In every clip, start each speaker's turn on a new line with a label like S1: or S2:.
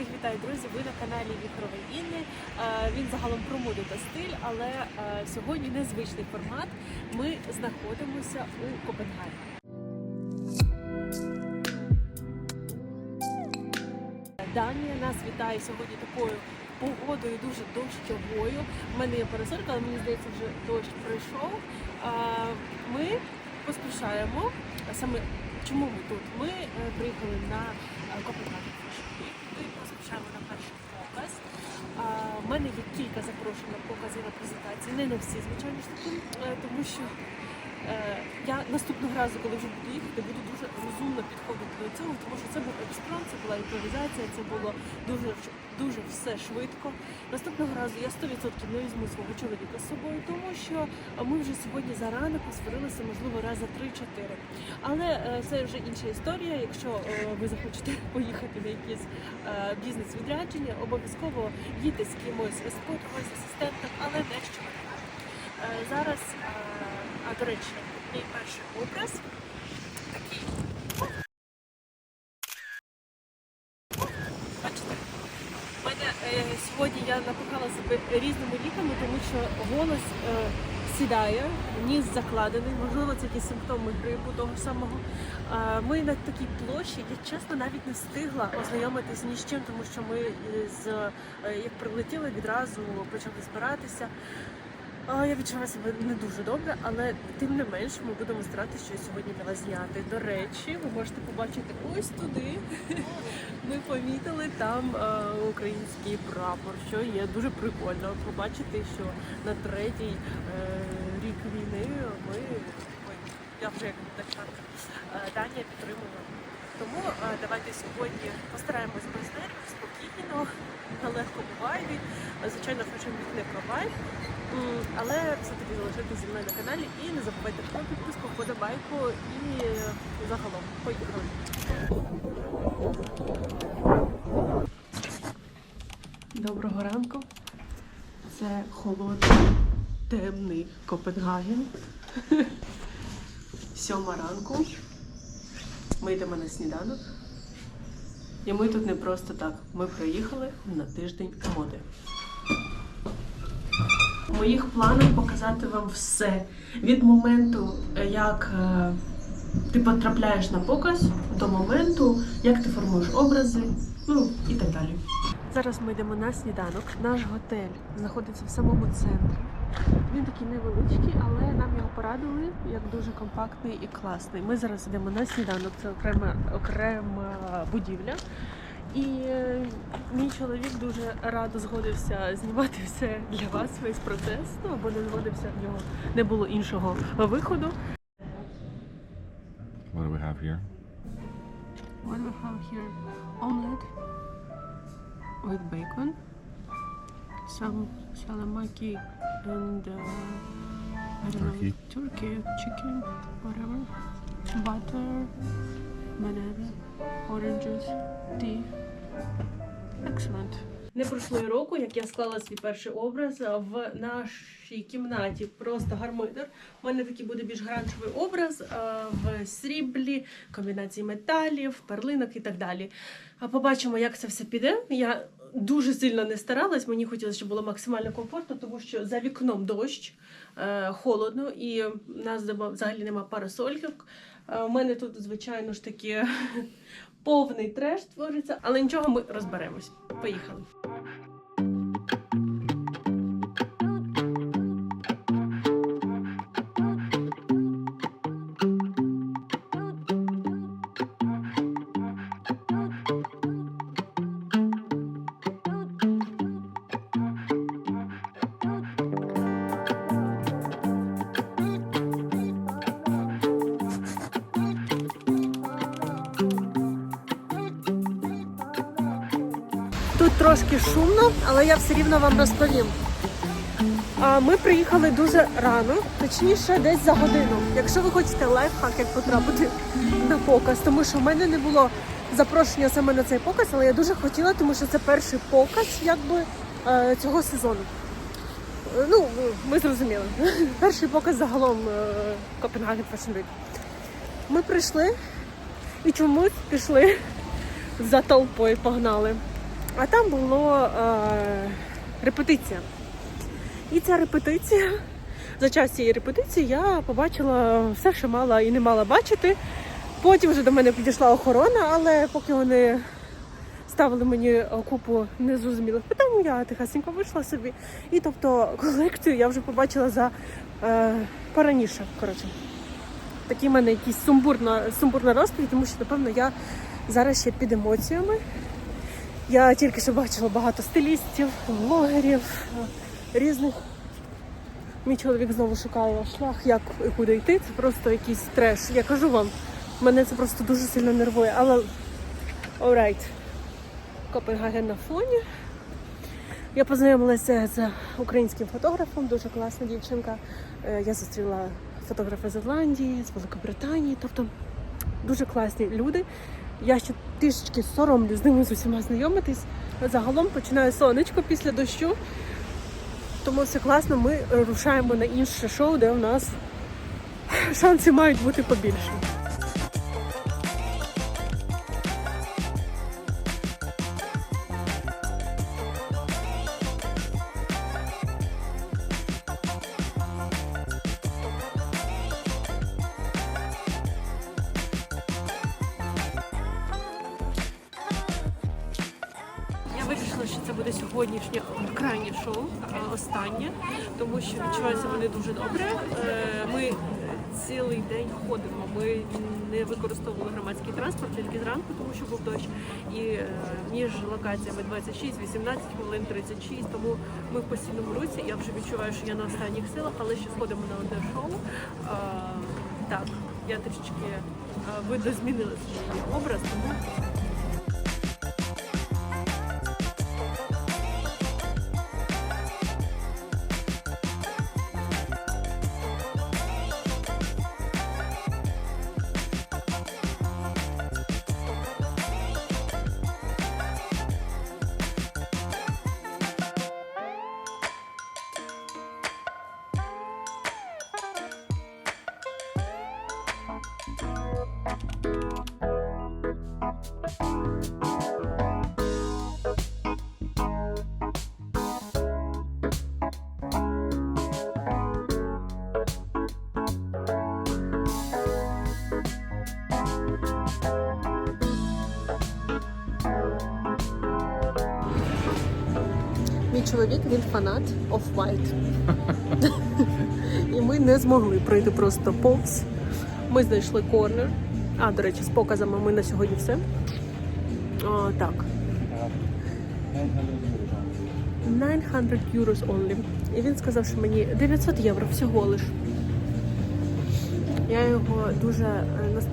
S1: Всіх вітаю, друзі! Ви на каналі Віхрової Інни. Е, Він загалом про моду та стиль, але е, сьогодні незвичний формат. Ми знаходимося у Копенгагені. Данія нас вітає сьогодні такою погодою дуже дощовою. У мене є парасолька, але мені здається, вже дощ пройшов. Ми поспішаємо. Саме чому ми тут? Ми е, приїхали на е, Copenhagen Fashion Week. Ми поспішаємо на перший показ. А, Мене є кілька запрошень на покази на презентації. Не на всі, звичайно ж таки, е, тому що Я наступного разу, коли вже буду їхати, буду дуже розумно підходити до цього, тому що це був експромт, це була імпровізація, це було дуже дуже все швидко. Наступного разу я 100% не візьму свого чоловіка з собою, тому що ми вже сьогодні зарано посварилися, можливо, раз за 3-4. Але е, це вже інша історія. Якщо е, ви захочете поїхати на якісь е, бізнес-відрядження, обов'язково їдьте з кимось з подругою, з асистентом, але. Е, Зараз, е, а до речі, мій перший образ такий. Бачите, мене е, сьогодні я напихала себе різними ліками, тому що голос е, сідає, ніс закладений, можливо, це якісь симптоми грипу того самого. Е, ми на такій площі, я чесно навіть не встигла ознайомитись ні з чим, тому що ми з е, як прилетіли відразу почали збиратися. Я відчуваю себе не дуже добре, але тим не менш ми будемо старатися щось сьогодні для вас зняти. До речі, ви можете побачити ось туди. Ми помітили там е, український прапор, що є дуже прикольно побачити, що на третій е, рік війни ми я вже як е, Данія підтримує. Тому е, давайте сьогодні постараємось без нервів, спокійно, на легкому вайбі. Звичайно, хочемо не про вайб. Але все-таки залишайтесь зі мною на каналі і не забувайте про підписку, подобайку і загалом. Поїхали! Доброго ранку. Це холодний, темний Копенгаген. Сьома ранку. Ми йдемо на сніданок. І ми тут не просто так. Ми приїхали на тиждень моди. В моїх планах показати вам все від моменту, е, як е, ти потрапляєш на показ, до моменту, як ти формуєш образи, ну і так далі. Зараз ми йдемо на сніданок. Наш готель знаходиться в самому центрі. Він такий невеличкий, але нам його порадили як дуже компактний і класний. Ми зараз йдемо на сніданок. Це окрема окрема будівля. І е, мій чоловік дуже радо згодився знімати все для вас, весь процес. Ну або не згодився в нього не було іншого виходу.
S2: What do we have here?
S1: What do we have here? Omelette with bacon, some salamaki and uh, I don't
S2: Turkey.
S1: know, turkey, chicken, whatever, butter, banana, oranges, tea. Excellent. Не пройшло й року, як я склала свій перший образ в нашій кімнаті. Просто гармидер. У мене такий буде більш гранчевий образ в сріблі, комбінації металів, перлинок і так далі. А Побачимо, як це все піде. Я дуже сильно не старалась. Мені хотілося, щоб було максимально комфортно, тому що за вікном дощ, е, холодно, і в нас взагалі нема парасольків. Е, У мене тут, звичайно ж таки, повний треш твориться, але нічого ми розберемось. Поїхали. Шумно, але я все рівно вам розповім. Ми приїхали дуже рано, точніше, десь за годину. Якщо ви хочете лайфхак, як потрапити на показ, тому що в мене не було запрошення саме на цей показ, але я дуже хотіла, тому що це перший показ якби, е, цього сезону. Е, Ну, ми зрозуміли. Перший показ загалом е, Copenhagen Fashion Week. Ми прийшли і чомусь пішли за толпою, погнали. А там було е, репетиція. І ця репетиція, за час цієї репетиції я побачила все, що мала і не мала бачити. Потім вже до мене підійшла охорона, але поки вони ставили мені купу незрозумілих питань, я тихесенько вийшла собі. І тобто колекцію я вже побачила за е, пораніше. Коротше. Такий в мене якийсь сумбурна, сумбурна розповідь, тому що, напевно, я зараз ще під емоціями. Я тільки що бачила багато стилістів, блогерів, різних. Мій чоловік знову шукає шлях, як і куди йти. Це просто якийсь треш. Я кажу вам, мене це просто дуже сильно нервує. Але alright. Копенгаген на фоні. Я познайомилася з українським фотографом, дуже класна дівчинка. Е, Я зустріла фотографа з Ірландії, з Великобританії, тобто дуже класні люди. Я ще трішечки соромлю з ними з усіма знайомитись. Загалом починає сонечко після дощу. Тому все класно, ми рушаємо на інше шоу, де у нас шанси мають бути побільше. Це буде сьогоднішнє крайнє шоу, е, останнє, тому що відчуваюся вони дуже добре. Е, Ми цілий день ходимо. Ми не використовували громадський транспорт тільки зранку, тому що був дощ. І е, між локаціями 26, 18 хвилин, 36, тому ми в постійному русі. Я вже відчуваю, що я на останніх силах, але ще сходимо на одне шоу. Так, я трішечки е, видозмінила свій образ, тому Мій чоловік він фанат Off-White. І ми не змогли пройти просто повз. Ми знайшли корнер. А, до речі, з показами ми на сьогодні все. О, так. 900 euros only. І він сказав, що мені 900 євро всього лиш. Я його дуже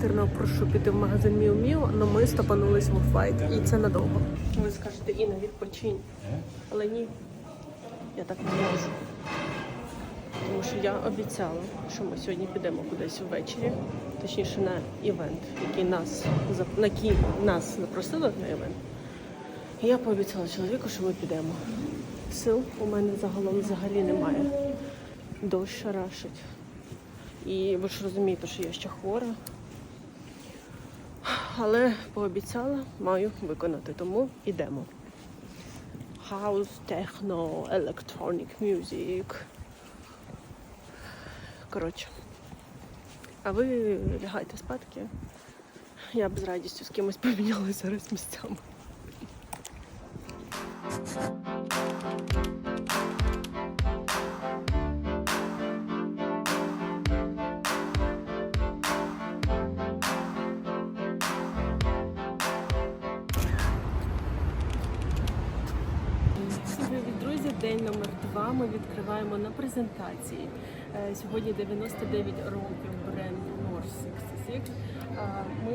S1: е, прошу піти в магазин Міу Міу, але ми стопанулись в Off-White. І це надовго. Ви скажете, Інна, відпочинь. Але ні, я так не можу. Тому що я обіцяла, що ми сьогодні підемо кудись ввечері, точніше на івент, який нас на який нас запросили на івент. І я пообіцяла чоловіку, що ми підемо. Сил у мене загалом взагалі немає. Дощ рашить. І ви ж розумієте, що я ще хвора. Але пообіцяла, маю виконати, тому йдемо. House, techno, electronic music. Коротше. А ви лягайте спадки. Я б з радістю з кимось помінялася зараз місцями. Презентації. Е, Сьогодні 99 років бренду North 66. Е, Ми,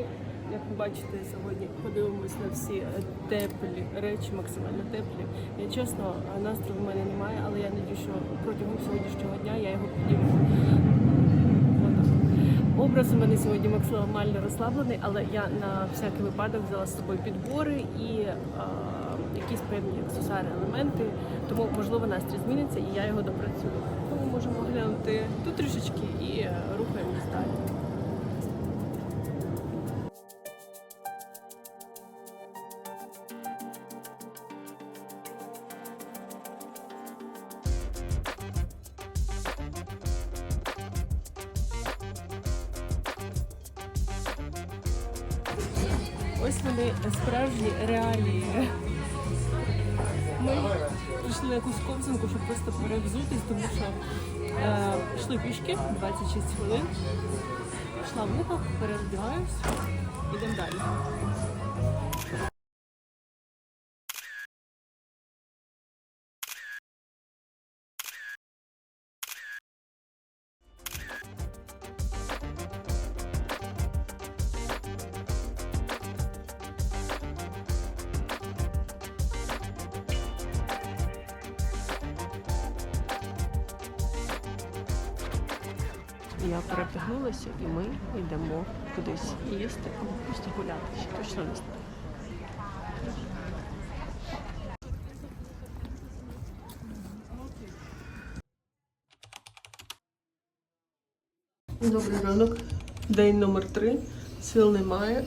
S1: як ви бачите, сьогодні подивимось на всі теплі речі, максимально теплі. Я чесно, е, настрою в мене немає, але я надію, що протягом сьогоднішнього дня я його. Отак. Образ у мене сьогодні максимально розслаблений, але я на всякий випадок взяла з собою підбори і якісь певні аксесуари, елементи, тому можливо настрій зміниться і я його допрацюю. Тому можемо глянути тут трішечки і е, рухаємось далі. Ось вони справжні реалії. Ми прийшли на якусь ковзанку, щоб просто перевзутись, тому що е, йшли пішки 26 хвилин. Йшла в муках, перевдягаюсь, ідемо далі. Добрий ранок. День номер три. Сил немає.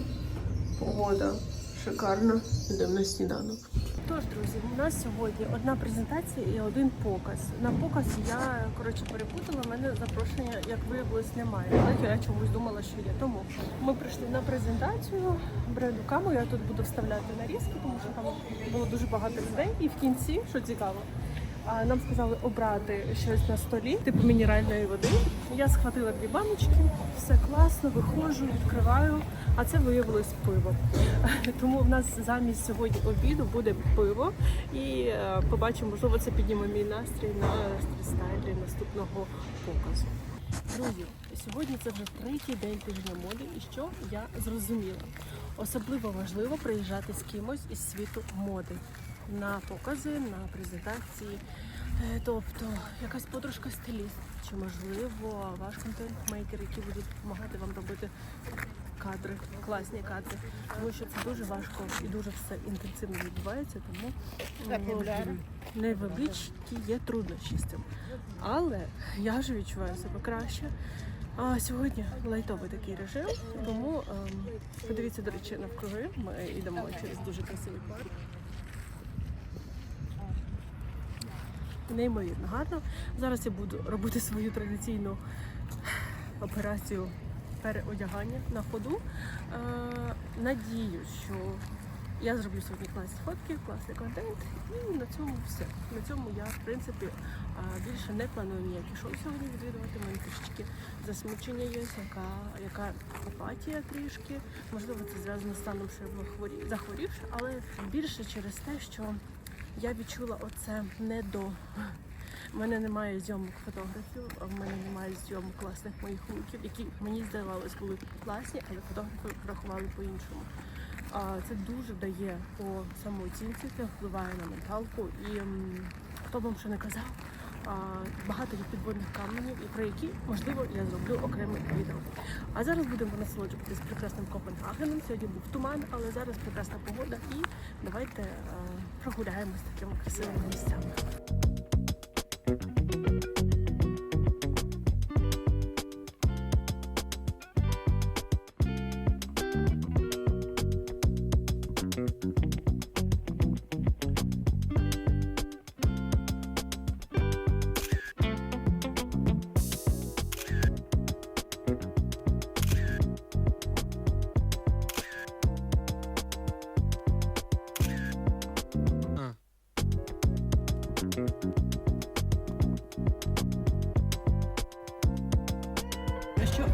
S1: Погода шикарна. Йдемо на сніданок. Тож, друзі, у нас сьогодні одна презентація і один показ. На показ я коротше перепутала. У мене запрошення, як виявилось, немає. Але я чомусь думала, що є. Тому ми прийшли на презентацію бренду каму. Я тут буду вставляти нарізки, тому що там було дуже багато людей. І в кінці, що цікаво, нам сказали обрати щось на столі, типу мінеральної води. Я схватила дві баночки, все класно, виходжу, відкриваю. А це виявилось пиво. Тому в нас замість сьогодні обіду буде пиво. І е, побачимо, можливо, це підніме мій настрій на стрітстайлі наступного показу. Друзі, сьогодні це вже третій день тижня моди, і що я зрозуміла. Особливо важливо приїжджати з кимось із світу моди на покази, на презентації. Е, Тобто якась подружка стиліст, чи можливо ваш контент-мейкер, який буде допомагати вам робити кадри, класні кадри, тому що це дуже важко і дуже все інтенсивно відбувається, тому м, невеличкі є труднощі з цим. Але я вже відчуваю себе краще. А сьогодні лайтовий такий режим, тому ем, подивіться, до речі, навкруги. Ми йдемо через дуже красивий парк. Неймовірно гарно. Зараз я буду робити свою традиційну операцію переодягання на ходу. Е, надію, що я зроблю сьогодні класні фотки, класний контент, і на цьому все. На цьому я, в принципі, е, більше не планую ніякі шоу сьогодні відвідувати. У мене трішечки засмучення є, яка, яка апатія трішки. Можливо, це зв'язано з станом, що я хворі- захворівши, але більше через те, що я відчула оце не до. У мене немає зйомок фотографів, в мене немає зйомок класних моїх луків, які мені здавалось були класні, але фотографи рахували по-іншому. Це дуже дає по самооцінці, це впливає на менталку. І хто б вам що не казав, багато є підводних каменів, і про які можливо я зроблю окреме відео. А зараз будемо насолоджуватися прекрасним Копенгагеном. Сьогодні був туман, але зараз прекрасна погода. І давайте прогуляємося прогуляємось такими красивими місцями.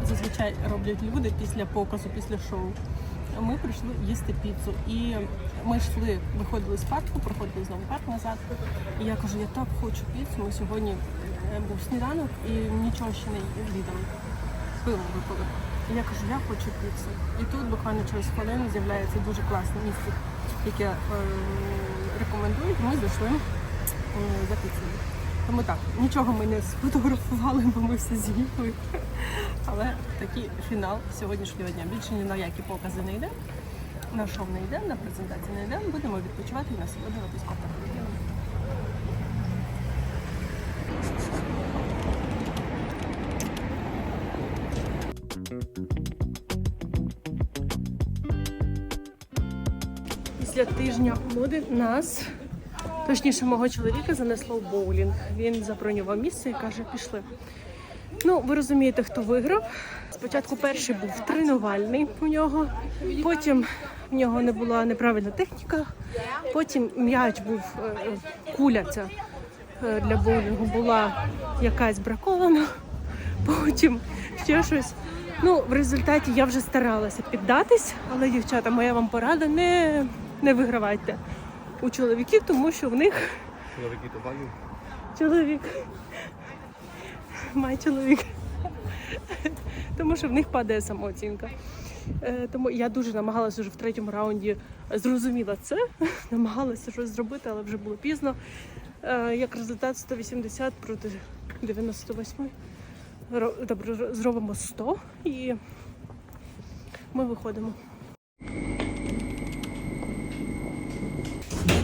S1: Зазвичай роблять люди після показу, після шоу? Ми прийшли їсти піцу. І ми йшли, виходили з парку, проходили знову парк назад. І я кажу, я так хочу піцу. Ми сьогодні е, був сніданок і нічого ще не віддали. Пиво випили. І я кажу, я хочу піцу. І тут буквально через хвилину з'являється дуже класне місце, яке е, рекомендують. Ми зайшли е, за піцею. Тому так, нічого ми не сфотографували, бо ми все з'їли. Але такий фінал сьогоднішнього дня. Більше ні на які покази не йде, на шоу не йде, на презентації не йде. Будемо відпочивати і насолоджуватись Копенгагеном. Після тижня моди нас, точніше, мого чоловіка занесло в боулінг. Він забронював місце і каже, пішли. Ну, ви розумієте, хто виграв. Спочатку перший був тренувальний у нього, потім в нього не була неправильна техніка, потім м'яч був е, куля ця е, для боулінгу була якась бракована, потім ще щось. Ну, в результаті я вже старалася піддатись, але дівчата, моя вам порада, не, не вигравайте у чоловіків, тому що в них
S2: Чоловіки то валю.
S1: чоловік. Май чоловік. Тому що в них падає самооцінка. Е, Тому я дуже намагалася вже в третьому раунді зрозуміла це, намагалася щось зробити, але вже було пізно. Е, Як результат 180 проти 98. Добре, зробимо 100 і ми виходимо.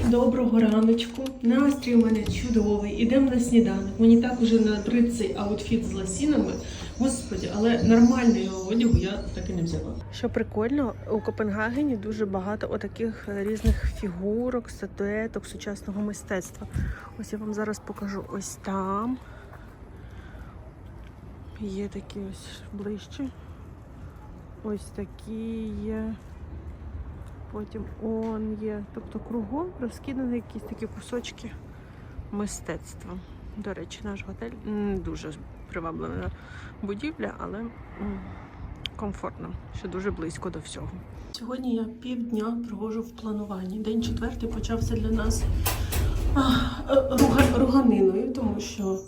S1: Доброго раночку. Настрій у мене чудовий. Ідемо на сніданок. Мені так уже набрид цей аутфіт з ласінами. Господі, але нормального одягу я так і не взяла. Що прикольно, у Копенгагені дуже багато отаких різних фігурок, статуеток сучасного мистецтва. Ось я вам зараз покажу. Ось там. Є такі ось ближче. Ось такі є. Потім он є. Тобто кругом розкидані якісь такі кусочки мистецтва. До речі, наш готель не дуже приваблена будівля, але комфортно, що дуже близько до всього. Сьогодні я півдня провожу в плануванні. День четвертий почався для нас руганиною, тому що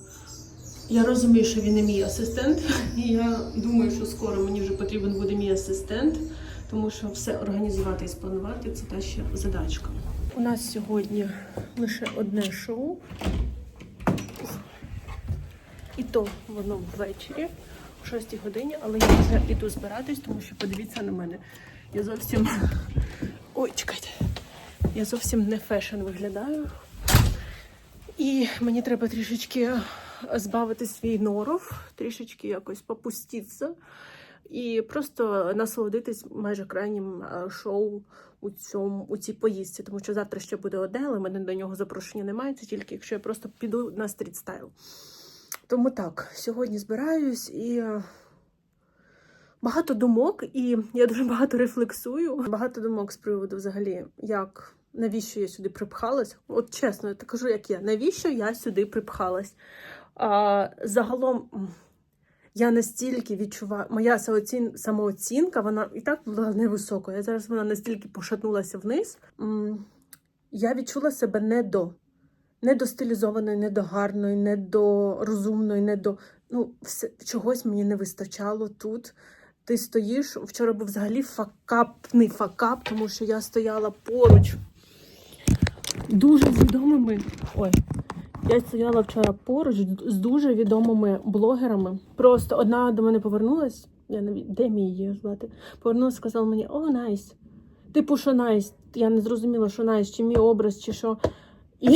S1: я розумію, що він не мій асистент, і я думаю, що скоро мені вже потрібен буде мій асистент, тому що все організувати і спланувати це та ще задачка. У нас сьогодні лише одне шоу, і то воно ввечері, о 6 годині, але я вже іду збиратись, тому що подивіться на мене. Я зовсім. Ой, чекайте. Я зовсім не фешн виглядаю. І мені треба трішечки збавити свій норов, трішечки якось попуститися і просто насолодитись майже крайнім е, шоу у цьому у цій поїздці, тому що завтра ще буде одне, але мене до нього запрошення немає, це тільки якщо я просто піду на стрітстайл. Тому так, сьогодні збираюсь і е, багато думок, і я дуже багато рефлексую. Багато думок з приводу взагалі, як навіщо я сюди припхалась. От чесно, я так кажу, як я. Навіщо я сюди припхалась? А, загалом я настільки відчуваю, моя самооцін, самооцінка, вона і так була невисокою. Зараз вона настільки пошатнулася вниз. Я відчула себе не до. Не до стилізованої, не до гарної, не до розумної, не до. Ну, все, чогось мені не вистачало тут. Ти стоїш. Вчора був взагалі факапний факап, тому що я стояла поруч дуже відомими. Ой, я стояла вчора поруч з дуже відомими блогерами. Просто одна до мене повернулась. Я не де мій її звати. Повернулася, сказала мені: О, найс. Типу, що найс. Я не зрозуміла, що найс, чи мій образ, чи що. І,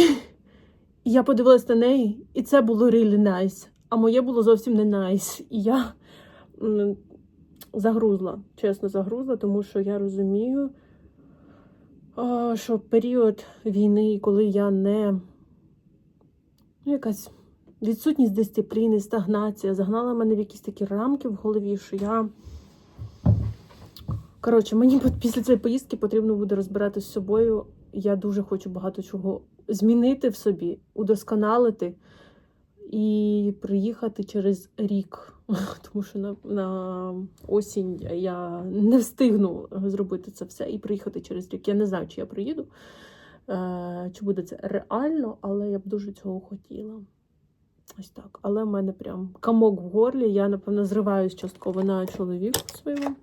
S1: я подивилась на неї, і це було really nice. А моє було зовсім не найс. І я загрузла, чесно, загрузла, тому що я розумію, що період війни, коли я не ну, якась відсутність дисципліни, стагнація, загнала мене в якісь такі рамки в голові, що я. Коротше, мені після цієї поїздки потрібно буде розбиратися з собою. Я дуже хочу багато чого змінити в собі, удосконалити і приїхати через рік. Тому що на, на осінь я не встигну зробити це все і приїхати через рік. Я не знаю, чи я приїду, чи буде це реально, але я б дуже цього хотіла. Ось так. Але в мене прям камок в горлі. Я, напевно, зриваюсь частково на чоловіку своєму.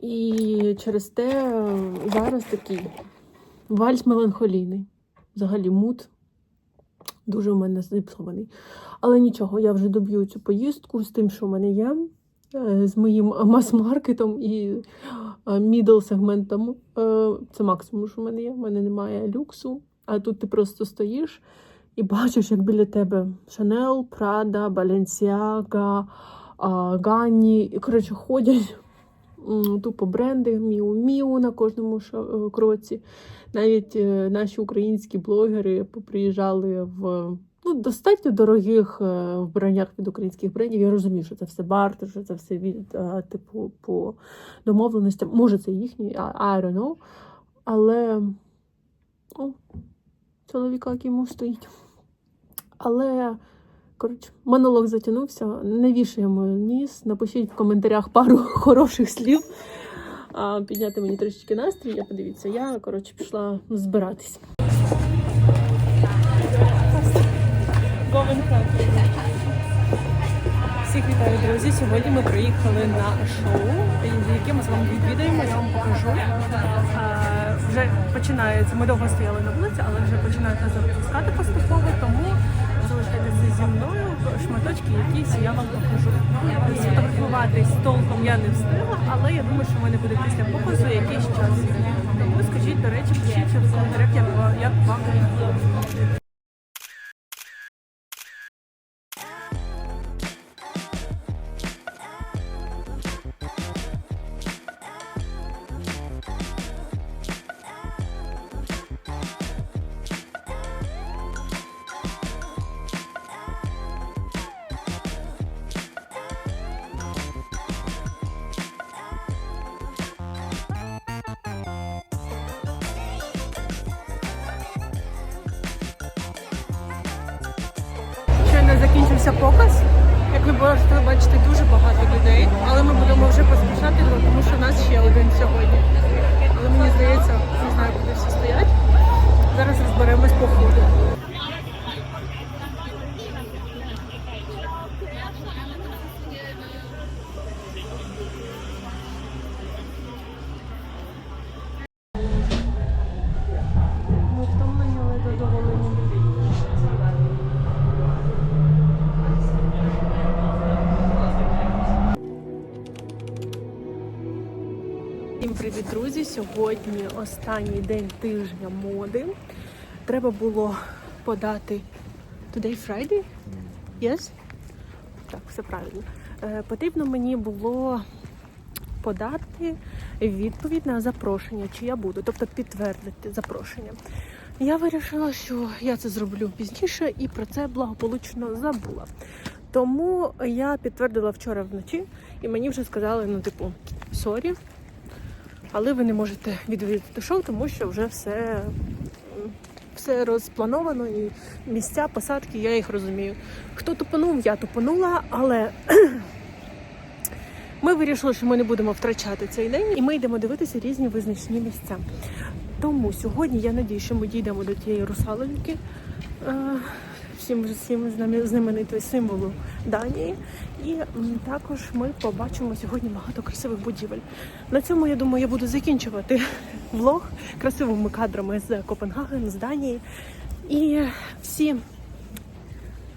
S1: І через те е, зараз такий вальс меланхолійний. Взагалі мут дуже у мене зіпсований. Але нічого, я вже доб'ю цю поїздку з тим, що в мене є, е, з моїм мас-маркетом і мідл сегментом. Е, Це максимум, що в мене є. В мене немає люксу. А тут ти просто стоїш і бачиш, як біля тебе Шанел, Прада, Баленсіага, Ганні. Коротше, ходять тупо бренди, Міу-Міу на кожному е, кроці. Навіть е, наші українські блогери поприїжджали в ну, достатньо дорогих е, вбраннях від українських брендів. Я розумію, що це все бартер, що це все від е, типу по домовленостям. Може, це їхній, I, don't know. Але о, чоловіка, який йому стоїть. Але, коротше, монолог затягнувся. Не вішаємо ніс. Напишіть в коментарях пару хороших слів. Підняти мені трішечки настрій. Я подивіться, я коротше пішла збиратись. Всіх вітаю, друзі. Сьогодні ми приїхали на шоу, яке ми з вами відвідаємо. Я вам покажу. Вже починається. Ми довго стояли на вулиці, але вже починають запускати поступово, тому залишайтеся зі мною. Шматочки якісь я вам покажу. Сфотографуватись толком я не встигла, але я думаю, що в мене буде після показу якийсь час. Тому скажіть, до речі, пишіть в коментарях, як вам. Закінчився показ. Як ви можете бачити, дуже багато людей, але ми будемо вже поспішати, тому що у нас ще один сьогодні. Але мені здається, не знаю, куди всі стоять. Зараз розберемось по ходу. Друзі! Сьогодні останній день тижня моди. Треба було подати Today Friday? Yes? Так, все правильно. Е, потрібно мені було подати відповідь на запрошення, чи я буду, тобто підтвердити запрошення. Я вирішила, що я це зроблю пізніше і про це благополучно забула. Тому я підтвердила вчора вночі, і мені вже сказали, ну, типу, сорі, але ви не можете відвідати шоу, тому що вже все, все розплановано і місця, посадки, я їх розумію. Хто тупанув, я тупанула, але ми вирішили, що ми не будемо втрачати цей день, і ми йдемо дивитися різні визначні місця. Тому сьогодні я надію, що ми дійдемо до тієї русалоньки, е, всім всім знаменитої символу Данії. І також ми побачимо сьогодні багато красивих будівель. На цьому я думаю, я буду закінчувати влог красивими кадрами з Копенгагена, з Данії. І всі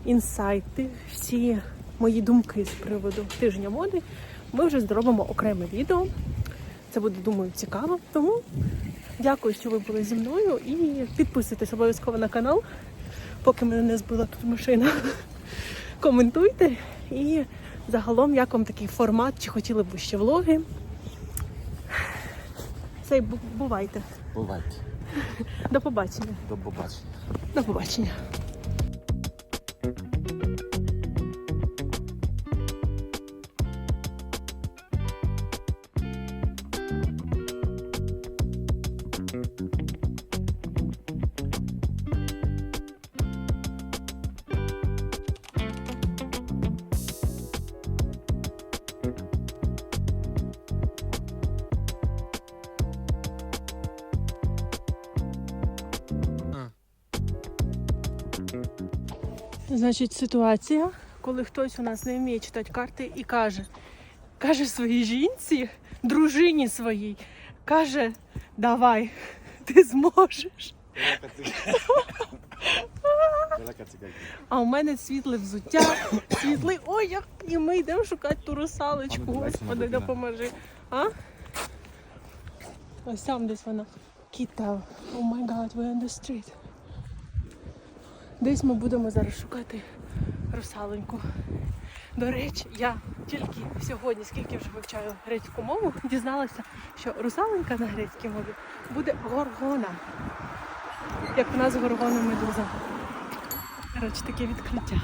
S1: інсайти, всі мої думки з приводу тижня моди. Ми вже зробимо окреме відео. Це буде, думаю, цікаво. Тому дякую, що ви були зі мною. І підписуйтесь обов'язково на канал, поки мене не збила тут машина. Коментуйте. І загалом, як вам такий формат, чи хотіли б ви ще влоги. Це бувайте.
S2: Бувайте.
S1: До побачення.
S2: До побачення.
S1: До побачення. Значить, ситуація, коли хтось у нас не вміє читати карти і каже, каже своїй жінці, дружині своїй, каже, давай, ти зможеш. А у мене світле взуття, світлий одяг, і ми йдемо шукати ту русалочку.
S2: Ну,
S1: Господи, допоможи. А? Ось там десь вона. Кіта. О май гад, we on the street. Десь ми будемо зараз шукати русалоньку. До речі, я тільки сьогодні, скільки вже вивчаю грецьку мову, дізналася, що русалонька на грецькій мові буде горгона. Як у нас горгона медуза. Коротше, таке відкриття.